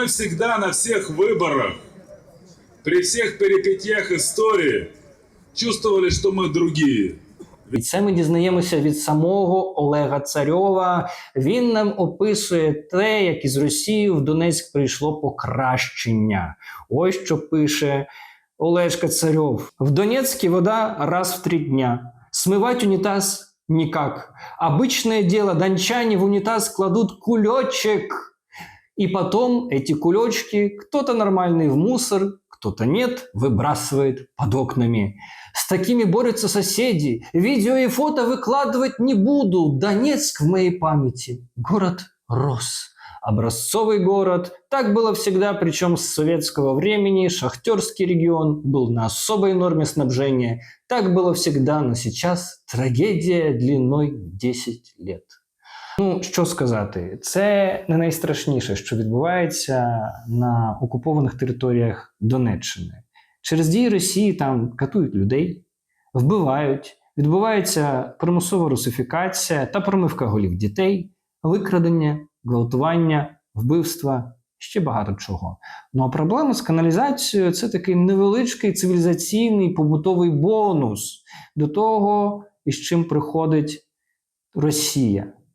мы всегда на всех выборах, при всех перипетиях истории чувствовали, что мы другие. І це ми дізнаємося від самого Олега Царьова. Він нам описує те, як із Росії в Донецьк прийшло покращення. Ось що пише Олежка Царьов. В Донецке вода раз в три дня. Смывать унитаз никак. Обычное дело, дончане в унитаз кладут кулечек. И потом эти кулечки кто-то нормальный в мусор, кто-то нет, выбрасывает под окнами. С такими борются соседи. Видео и фото выкладывать не буду. Донецк в моей памяти. Город рос. Образцовый город. Так было всегда, причем с советского времени. Шахтерский регион был на особой норме снабжения. Так было всегда, но сейчас трагедия длиной в 10 лет. Ну, що сказати, це не найстрашніше, що відбувається на окупованих територіях Донеччини. Через дії Росії там катують людей, вбивають, відбувається примусова русифікація та промивка голів дітей, викрадення, гвалтування, вбивства, ще багато чого. Ну а проблема з каналізацією це такий невеличкий цивілізаційний побутовий бонус до того, із чим приходить Росія.